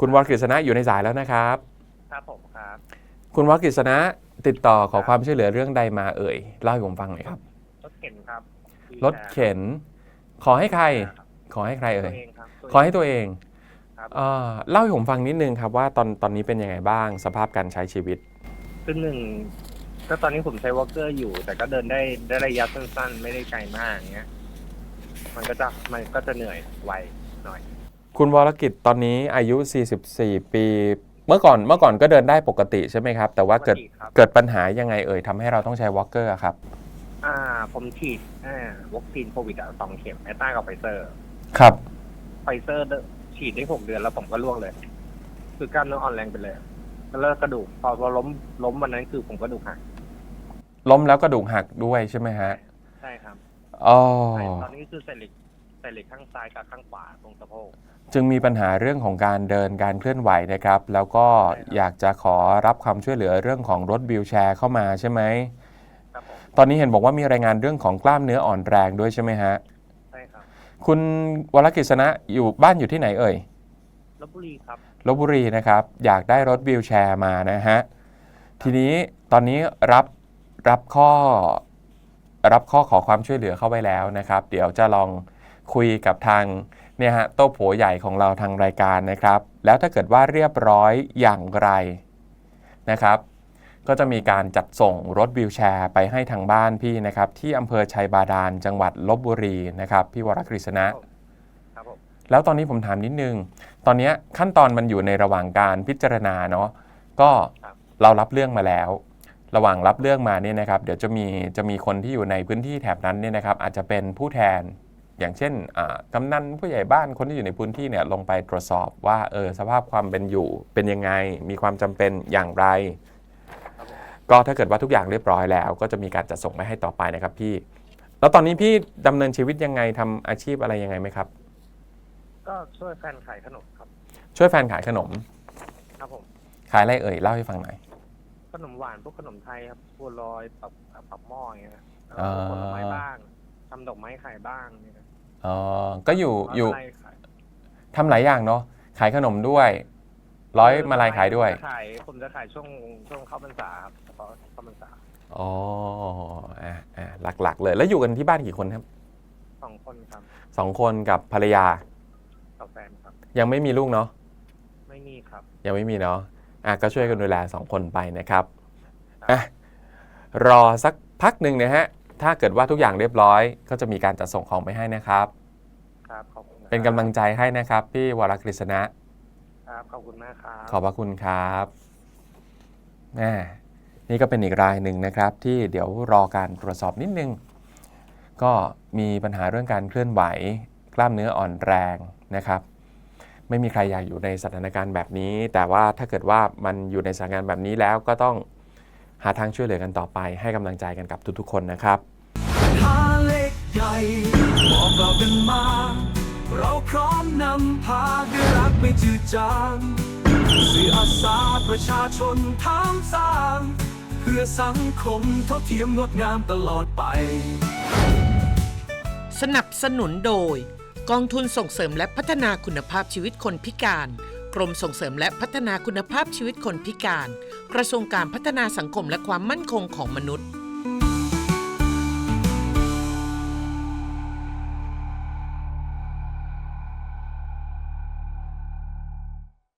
คุณวรกฤษณะอยู่ในสายแล้วนะครับ ครับผมครับ คุณวรกฤษณะติดต่อขอความช่วยเหลือเรื่องใดมาเอ่ยเล่าให้ผมฟังหน่อยครับ รถเข็นครับรถเข็น ขอให้ใครครับขอให้ใครตัเอ่วยเองครับขอให้ตัวเองครับเอ่อเล่าให้ผมฟังนิดนึงครับว่าตอนตอนนี้เป็นยังไงบ้าง สภาพการใช้ชีวิตคือหนึ่งก็ตอนนี้ผมใช้วอลเกอร์อยู่ แต่ก็เดินได้ได้ระยะสั้นๆ ไม่ได้ไกลมากอย่างเงี้ย มันก็จะมันก็จะเหนื่อยไวหน่อย คุณวรกิจตอนนี้อายุ 44 ปี เมื่อก่อนเมื่อก่อนก็เดินได้ปกติใช่ไหมครับ แต่ว่าเกิดปกติครับเกิดปัญหายังไงเอ่ยทำให้เราต้องใช้วอล์กเกอร์ครับ อ่า ผมฉีดอ่าวัคซีนโควิดอะสองเข็มแอตตากับไฟเซอร์ ครับ ไฟเซอร์ฉีดได้หกเดือนแล้วผมก็ร่วงเลย คือกล้ามเนื้ออ่อนแรงไปเลยแล้วกระดูกพอพอล้มล้มวันนั้นคือผมกระดูกหักล้มแล้วกระดูกหักด้วยใช่ไหมฮะ ใช่ครับอ๋อใช่ตอนนี้คือเซลลิ กเซลลิกข้างซ้ายกับข้างขวาตรงสะโพก จึงมีปัญหาเรื่องของการเดินการเคลื่อนไหวนะครับ แล้วก็ใช่ครับ อยากจะขอรับความช่วยเหลือเรื่องของรถวิวแชร์เข้ามาใช่ไหม ครับผมตอนนี้เห็นบอกว่ามีรายงานเรื่องของกล้ามเนื้ออ่อนแรงด้วยใช่ไหมฮะ ใช่ครับคุณวรกิษณะอยู่บ้านอยู่ที่ไหนเอ่ย ลบบุรีครับ ลบบุรีนะครับ อยากได้รถวิวแชร์มานะฮะ ทีนี้ตอนนี้รับรับข้อรับข้อขอความช่วยเหลือเข้าไว้แล้วนะครับ เดี๋ยวจะลอง คุยกับทางเนี่ยฮะโต๊ะโผใหญ่ของเราทางรายการนะครับ แล้วถ้าเกิดว่าเรียบร้อยอย่างไรนะครับ ก็จะมีการจัดส่งรถวิวแชร์ไปให้ทางบ้านพี่นะครับ ที่อำเภอชัยบาดาลจังหวัดลบบุรีนะครับ พี่วรกฤษณะครับผมแล้วตอนนี้ผมถามนิดนึง ตอนเนี้ยขั้นตอนมันอยู่ในระหว่างการพิจารณาเนาะก็เรารับเรื่องมาแล้ว ระหว่างรับเรื่องมาเนี่ยนะครับ เดี๋ยวจะมีจะมีคนที่อยู่ในพื้นที่แถบนั้นเนี่ยนะครับ อาจจะเป็นผู้แทน อย่างเช่นอ่ากำนันผู้ใหญ่บ้านคนที่อยู่ในพื้นที่เนี่ยลงไปตรวจสอบว่าเออสภาพความเป็นอยู่เป็นยังไง มีความจำเป็นอย่างไร ก็ถ้าเกิดว่าทุกอย่างเรียบร้อยแล้ว ก็จะมีการจัดส่งไปให้ต่อไปนะครับพี่ แล้วตอนนี้พี่ดำเนินชีวิตยังไงทำอาชีพอะไรยังไงไหมครับ ก็ช่วยแฟนขายขนมครับ ช่วยแฟนขายขนม ครับผม ขายอะไรเอ่ยเล่าให้ฟังหน่อยขนมหวานพวกขนมไทยครับบัวลอยปับปับหม้ออย่างเงี้ยอ่าผลไม้บ้างทำดอกไม้ขายบ้างเนี่ยครับ อ๋อก็อยู่อยู่ร้นอะไรขายทำหลายอย่างเนาะขายขนมด้วย ร้อยมาลายขายด้วย ผมจะขายผมจะขายช่วงช่วงเข้าพรรษาครับเฉพาะเข้าพรรษาอ๋ออะอะหลักๆ เลย แล้วอยู่กันที่บ้านกี่คนครับสองคนครับสองคนกับภรรยา กับแฟนครับ ยังไม่มีลูกเนาะ ไม่มีครับ ยังไม่มีเนาะ อะก็ช่วยกันดูแลสองคนไปนะครับ อะรอสักพักหนึ่งนะฮะ ถ้าเกิดว่าทุกอย่างเรียบร้อย ก็จะมีการจัดส่งของไปให้นะครับ ครับขอบคุณครับเป็นกำลังใจให้นะครับ พี่วรกฤษณะ ครับขอบคุณมากครับ ขอบพระคุณครับแม่นี่ก็เป็นอีกรายหนึ่งนะครับ ที่เดี๋ยวรอการตรวจสอบนิดนึง ก็มีปัญหาเรื่องการเคลื่อนไหว กล้ามเนื้ออ่อนแรงนะครับ ไม่มีใครอยากอยู่ในสถานการณ์แบบนี้ แต่ว่าถ้าเกิดว่ามันอยู่ในสถานการณ์แบบนี้แล้วก็ต้อง หาทางช่วยเหลือกันต่อไป ให้กำลังใจกันกับทุกๆ คนนะครับหาเล็กใหญ่บอกเรากันมา เราพร้อมนำพาด้วยรักไม่จืดจางสื่ออาสาประชาชนทางสร้าง เพื่อสังคมเท่าเทียมงดงามตลอดไป สนับสนุนโดย กองทุนส่งเสริมและพัฒนาคุณภาพชีวิตคนพิการ กรมส่งเสริมและพัฒนาคุณภาพชีวิตคนพิการ กระทรวงการพัฒนาสังคมและความมั่นคงของมนุษย์